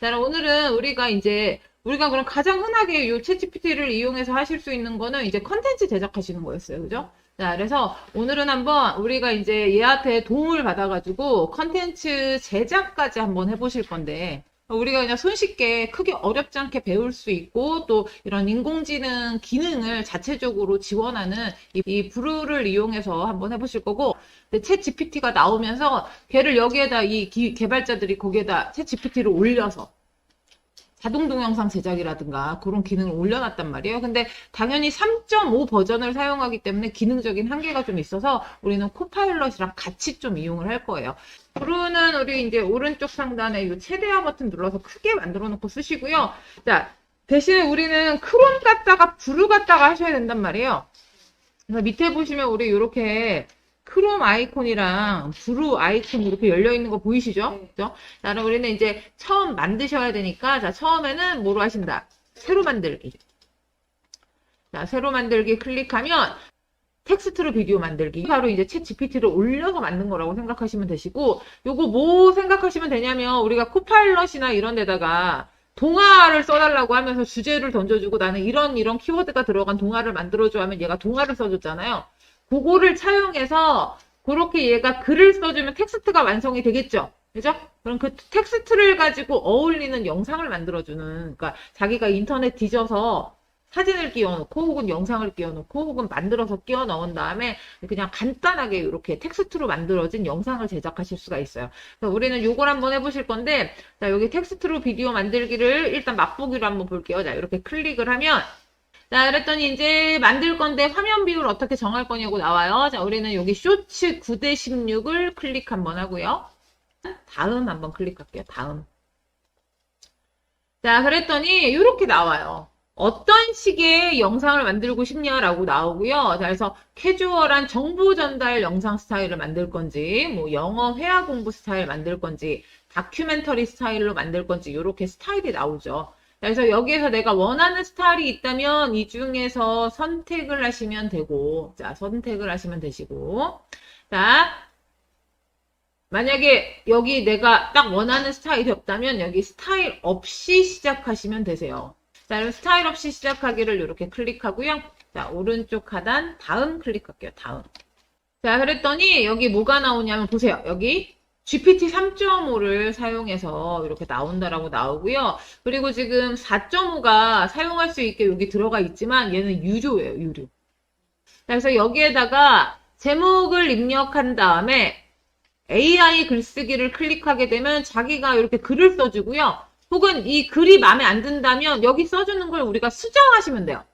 자, 오늘은 우리가 이제 우리가 그럼 가장 흔하게 이 챗GPT를 이용해서 하실 수 있는 거는 이제 컨텐츠 제작하시는 거였어요. 그죠? 자, 그래서 오늘은 한번 우리가 이제 얘한테 도움을 받아가지고 컨텐츠 제작까지 한번 해보실 건데, 우리가 그냥 손쉽게 크게 어렵지 않게 배울 수 있고 또 이런 인공지능 기능을 자체적으로 지원하는 이, 이 브루를 이용해서 한번 해보실 거고 챗 GPT가 나오면서 걔를 여기에다 이 기- 개발자들이 거기에다 챗 GPT를 올려서 자동 동영상 제작이라든가 그런 기능을 올려놨단 말이에요. 근데 당연히 3.5 버전을 사용하기 때문에 기능적인 한계가 좀 있어서 우리는 코파일럿이랑 같이 좀 이용을 할 거예요. 브루는 우리 이제 오른쪽 상단에 이 최대화 버튼 눌러서 크게 만들어 놓고 쓰시고요. 자, 대신에 우리는 크롬 갖다가 브루 갖다가 하셔야 된단 말이에요. 그래서 밑에 보시면 우리 이렇게 크롬 아이콘이랑 브루 아이콘 이렇게 열려 있는 거 보이시죠? 네. 그죠? 자, 그럼 우리는 이제 처음 만드셔야 되니까, 자, 처음에는 뭐로 하신다? 새로 만들기. 자, 새로 만들기 클릭하면 텍스트로 비디오 만들기. 바로 이제 챗 GPT를 올려서 만든 거라고 생각하시면 되시고, 요거 뭐 생각하시면 되냐면, 우리가 코파일럿이나 이런 데다가 동화를 써달라고 하면서 주제를 던져주고 나는 이런 이런 키워드가 들어간 동화를 만들어줘 하면 얘가 동화를 써줬잖아요. 그거를 차용해서 그렇게 얘가 글을 써주면 텍스트가 완성이 되겠죠. 그죠? 그럼 그 텍스트를 가지고 어울리는 영상을 만들어주는, 그러니까 자기가 인터넷 뒤져서 사진을 끼워놓고 혹은 영상을 끼워놓고 혹은 만들어서 끼워 넣은 다음에 그냥 간단하게 이렇게 텍스트로 만들어진 영상을 제작하실 수가 있어요. 그래서 우리는 요걸 한번 해보실 건데, 자, 여기 텍스트로 비디오 만들기를 일단 맛보기로 한번 볼게요. 자, 이렇게 클릭을 하면, 자, 그랬더니 이제 만들 건데 화면 비율 어떻게 정할 거냐고 나와요. 자, 우리는 여기 쇼츠 9대 16을 클릭 한번 하고요. 다음 한번 클릭할게요. 다음. 자, 그랬더니 이렇게 나와요. 어떤 식의 영상을 만들고 싶냐라고 나오고요. 자, 그래서 캐주얼한 정보 전달 영상 스타일을 만들 건지, 뭐 영어 회화 공부 스타일 만들 건지, 다큐멘터리 스타일로 만들 건지 이렇게 스타일이 나오죠. 자, 그래서 여기에서 내가 원하는 스타일이 있다면 이 중에서 선택을 하시면 되고, 자, 선택을 하시면 되시고, 자, 만약에 여기 내가 딱 원하는 스타일이 없다면 여기 스타일 없이 시작하시면 되세요. 자, 그럼 스타일 없이 시작하기를 이렇게 클릭하고요. 자, 오른쪽 하단 다음 클릭할게요. 다음. 자, 그랬더니 여기 뭐가 나오냐면 보세요. 여기 GPT 3.5를 사용해서 이렇게 나온다라고 나오고요. 그리고 지금 4.5가 사용할 수 있게 여기 들어가 있지만 얘는 유료예요. 유료. 자, 그래서 여기에다가 제목을 입력한 다음에 AI 글쓰기를 클릭하게 되면 자기가 이렇게 글을 써주고요. 혹은 이 글이 마음에 안 든다면 여기 써주는 걸 우리가 수정하시면 돼요.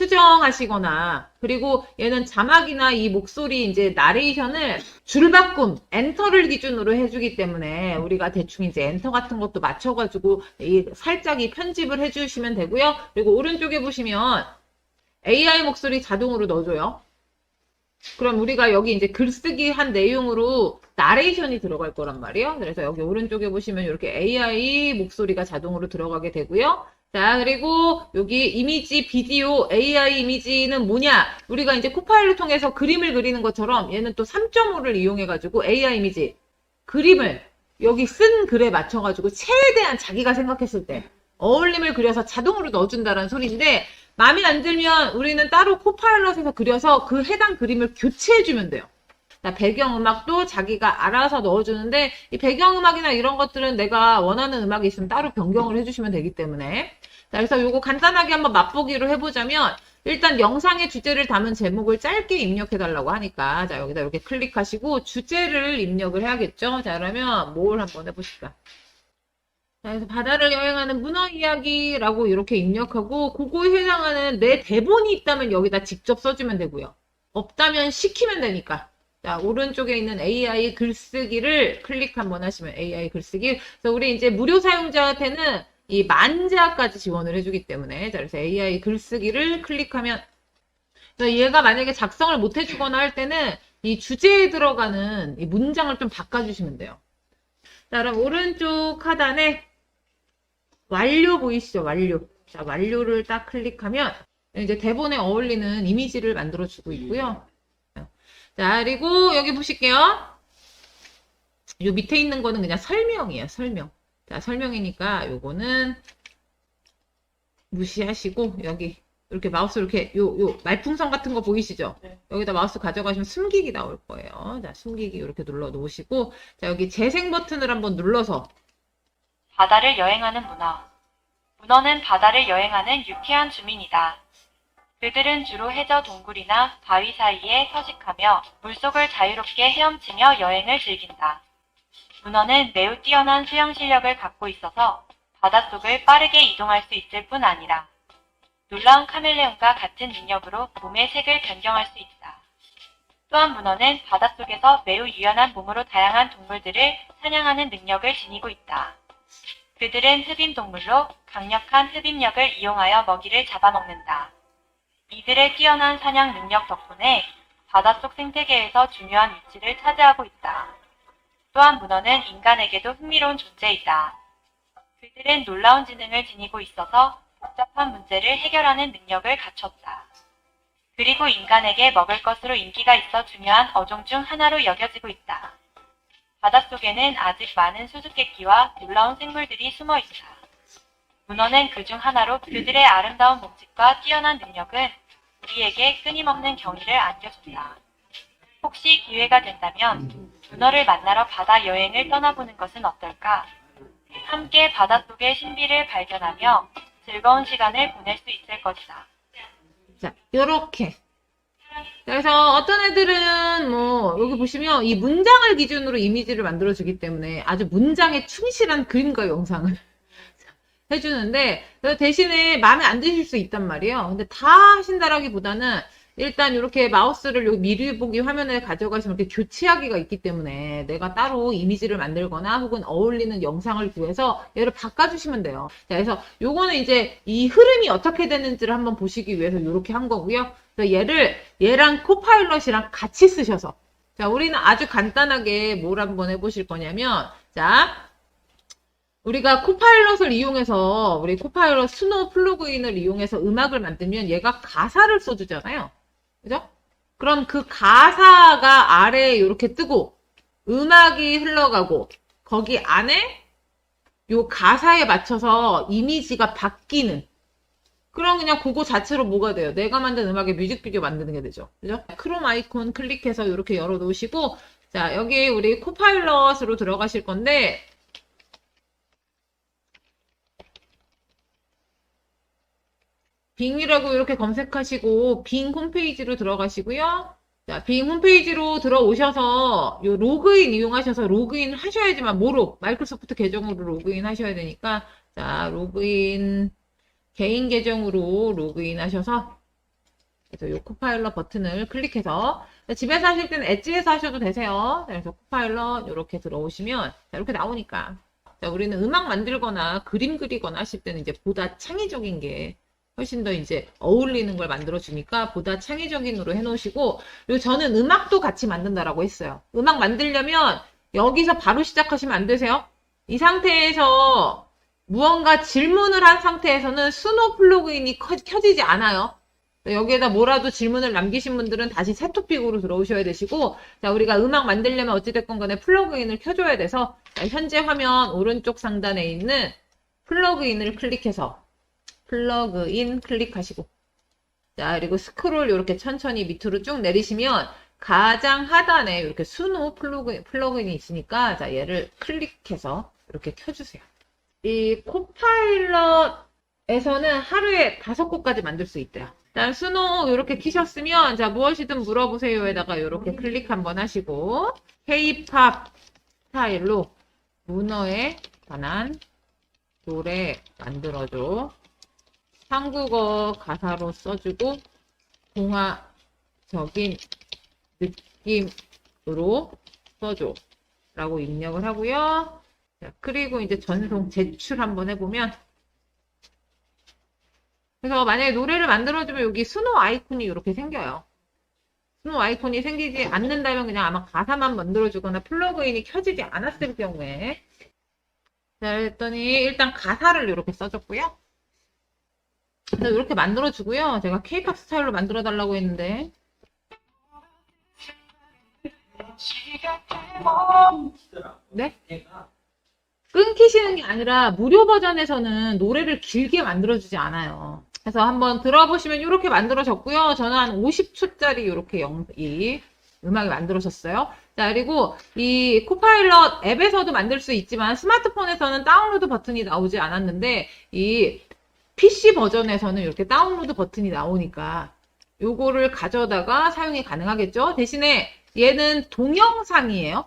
수정하시거나 그리고 얘는 자막이나 이 목소리 이제 나레이션을 줄바꿈 엔터를 기준으로 해주기 때문에 우리가 대충 이제 엔터 같은 것도 맞춰가지고 이 살짝 이 편집을 해주시면 되고요. 그리고 오른쪽에 보시면 AI 목소리 자동으로 넣어줘요. 그럼 우리가 여기 이제 글쓰기 한 내용으로 나레이션이 들어갈 거란 말이에요. 그래서 여기 오른쪽에 보시면 이렇게 AI 목소리가 자동으로 들어가게 되고요. 자, 그리고 여기 이미지, 비디오, AI 이미지는 뭐냐? 우리가 이제 코파일을 통해서 그림을 그리는 것처럼 얘는 또 3.5를 이용해가지고 AI 이미지, 그림을 여기 쓴 글에 맞춰가지고 최대한 자기가 생각했을 때 어울림을 그려서 자동으로 넣어준다는 소리인데 마음에 안 들면 우리는 따로 코파일럿에서 그려서 그 해당 그림을 교체해주면 돼요. 자, 배경음악도 자기가 알아서 넣어주는데 이 배경음악이나 이런 것들은 내가 원하는 음악이 있으면 따로 변경을 해주시면 되기 때문에 자, 그래서 요거 간단하게 한번 맛보기로 해보자면 일단 영상의 주제를 담은 제목을 짧게 입력해 달라고 하니까 자 여기다 이렇게 클릭하시고 주제를 입력을 해야겠죠. 자 그러면 뭘 한번 해보실까? 자, 그래서 바다를 여행하는 문어 이야기라고 이렇게 입력하고 그거에 해당하는 내 대본이 있다면 여기다 직접 써주면 되고요. 없다면 시키면 되니까. 자, 오른쪽에 있는 AI 글쓰기를 클릭 한번 하시면 AI 글쓰기. 그래서 우리 이제 무료 사용자한테는 이 만자까지 지원을 해주기 때문에. 자, 그래서 AI 글쓰기를 클릭하면. 그래서 얘가 만약에 작성을 못 해주거나 할 때는 이 주제에 들어가는 이 문장을 좀 바꿔주시면 돼요. 자, 그럼 오른쪽 하단에 완료 보이시죠? 완료. 자, 완료를 딱 클릭하면 이제 대본에 어울리는 이미지를 만들어 주고 있고요. 자, 그리고 여기 보실게요. 요 밑에 있는 거는 그냥 설명이에요, 설명. 자, 설명이니까 요거는 무시하시고 여기 이렇게 마우스 이렇게 요, 요 말풍선 같은 거 보이시죠? 네. 여기다 마우스 가져가시면 숨기기 나올 거예요. 자, 숨기기 이렇게 눌러 놓으시고 자, 여기 재생 버튼을 한번 눌러서 바다를 여행하는 문어. 문어는 바다를 여행하는 유쾌한 주민이다. 그들은 주로 해저 동굴이나 바위 사이에 서식하며 물속을 자유롭게 헤엄치며 여행을 즐긴다. 문어는 매우 뛰어난 수영 실력을 갖고 있어서 바닷속을 빠르게 이동할 수 있을 뿐 아니라 놀라운 카멜레온과 같은 능력으로 몸의 색을 변경할 수 있다. 또한 문어는 바닷속에서 매우 유연한 몸으로 다양한 동물들을 사냥하는 능력을 지니고 있다. 그들은 흡입 동물로 강력한 흡입력을 이용하여 먹이를 잡아먹는다. 이들의 뛰어난 사냥 능력 덕분에 바닷속 생태계에서 중요한 위치를 차지하고 있다. 또한 문어는 인간에게도 흥미로운 존재이다. 그들은 놀라운 지능을 지니고 있어서 복잡한 문제를 해결하는 능력을 갖췄다. 그리고 인간에게 먹을 것으로 인기가 있어 중요한 어종 중 하나로 여겨지고 있다. 바닷속에는 아직 많은 수수께끼와 놀라운 생물들이 숨어 있다. 문어는 그 중 하나로 그들의 아름다운 몸짓과 뛰어난 능력은 우리에게 끊임없는 경의를 안겨준다. 혹시 기회가 된다면 문어를 만나러 바다 여행을 떠나보는 것은 어떨까? 함께 바닷속의 신비를 발견하며 즐거운 시간을 보낼 수 있을 것이다. 자, 요렇게. 그래서 어떤 애들은 뭐 여기 보시면 이 문장을 기준으로 이미지를 만들어 주기 때문에 아주 문장에 충실한 그림과 영상을 해주는데 대신에 마음에 안 드실 수 있단 말이에요. 근데 다 하신다라기보다는 일단 이렇게 마우스를 여기 미리 보기 화면에 가져가시면 이렇게 교체하기가 있기 때문에 내가 따로 이미지를 만들거나 혹은 어울리는 영상을 구해서 얘를 바꿔주시면 돼요. 자, 그래서 요거는 이제 이 흐름이 어떻게 되는지를 한번 보시기 위해서 이렇게 한 거고요. 그래서 얘를 얘랑 코파일럿이랑 같이 쓰셔서 자, 우리는 아주 간단하게 뭘 한번 해보실 거냐면 자, 우리가 코파일럿을 이용해서 우리 코파일럿 스노우 플러그인을 이용해서 음악을 만들면 얘가 가사를 써주잖아요. 그죠? 그럼 그 가사가 아래에 이렇게 뜨고 음악이 흘러가고 거기 안에 요 가사에 맞춰서 이미지가 바뀌는 그럼 그냥 그거 자체로 뭐가 돼요? 내가 만든 음악의 뮤직비디오 만드는 게 되죠. 그죠? 크롬 아이콘 클릭해서 이렇게 열어 놓으시고 자, 여기 우리 코파일럿으로 들어가실 건데 빙이라고 이렇게 검색하시고 빙 홈페이지로 들어가시고요. 자, 빙 홈페이지로 들어오셔서 요 로그인 이용하셔서 로그인 하셔야지만 뭐로 마이크로소프트 계정으로 로그인 하셔야 되니까 자, 로그인 개인 계정으로 로그인 하셔서 그래서 요 코파일럿 버튼을 클릭해서 자, 집에서 하실 때는 엣지에서 하셔도 되세요. 자, 그래서 코파일럿 이렇게 들어오시면 자, 이렇게 나오니까 자, 우리는 음악 만들거나 그림 그리거나 하실 때는 이제 보다 창의적인 게 훨씬 더 이제 어울리는 걸 만들어 주니까 보다 창의적인으로 해놓으시고 그리고 저는 음악도 같이 만든다라고 했어요. 음악 만들려면 여기서 바로 시작하시면 안 되세요. 이 상태에서 무언가 질문을 한 상태에서는 스노 플러그인이 커- 켜지지 않아요. 여기에다 뭐라도 질문을 남기신 분들은 다시 새 토픽으로 들어오셔야 되시고 자 우리가 음악 만들려면 어찌됐건 간에 플러그인을 켜줘야 돼서 자, 현재 화면 오른쪽 상단에 있는 플러그인을 클릭해서 플러그인 클릭하시고 자 그리고 스크롤 이렇게 천천히 밑으로 쭉 내리시면 가장 하단에 이렇게 수노 플러그인, 플러그인이 있으니까 자 얘를 클릭해서 이렇게 켜주세요. 이 코파일럿에서는 하루에 다섯 곡까지 만들 수 있대요. 일단 수노 이렇게 키셨으면 자 무엇이든 물어보세요에다가 이렇게 클릭 한번 하시고 K-팝 스타일로 문어에 관한 노래 만들어줘. 한국어 가사로 써주고 동화적인 느낌으로 써줘 라고 입력을 하고요. 자, 그리고 이제 전송 제출 한번 해보면 그래서 만약에 노래를 만들어주면 여기 스노 아이콘이 이렇게 생겨요. 스노 아이콘이 생기지 않는다면 그냥 아마 가사만 만들어주거나 플러그인이 켜지지 않았을 경우에 자, 그랬더니 일단 가사를 이렇게 써줬고요. 그래서 이렇게 만들어주고요. 제가 케이팝 스타일로 만들어 달라고 했는데 네? 끊기시는 게 아니라 무료 버전에서는 노래를 길게 만들어주지 않아요. 그래서 한번 들어보시면 이렇게 만들어졌고요. 저는 한 50초짜리 이렇게 영, 이 음악이 만들어졌어요. 자, 그리고 이 코파일럿 앱에서도 만들 수 있지만 스마트폰에서는 다운로드 버튼이 나오지 않았는데 이 PC 버전에서는 이렇게 다운로드 버튼이 나오니까 요거를 가져다가 사용이 가능하겠죠. 대신에 얘는 동영상이에요.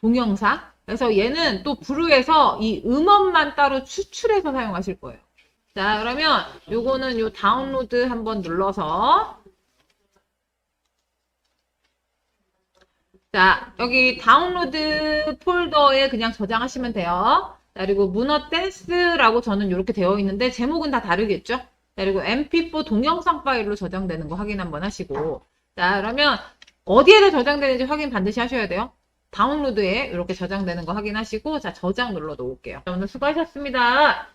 동영상. 그래서 얘는 또 브루에서 이 음원만 따로 추출해서 사용하실 거예요. 자, 그러면 요거는 요 다운로드 한번 눌러서 자, 여기 다운로드 폴더에 그냥 저장하시면 돼요. 자, 그리고 문어 댄스라고 저는 이렇게 되어 있는데 제목은 다 다르겠죠? 자, 그리고 mp4 동영상 파일로 저장되는 거 확인 한번 하시고 자, 그러면 어디에다 저장되는지 확인 반드시 하셔야 돼요. 다운로드에 이렇게 저장되는 거 확인하시고 자, 저장 눌러 놓을게요. 자, 오늘 수고하셨습니다.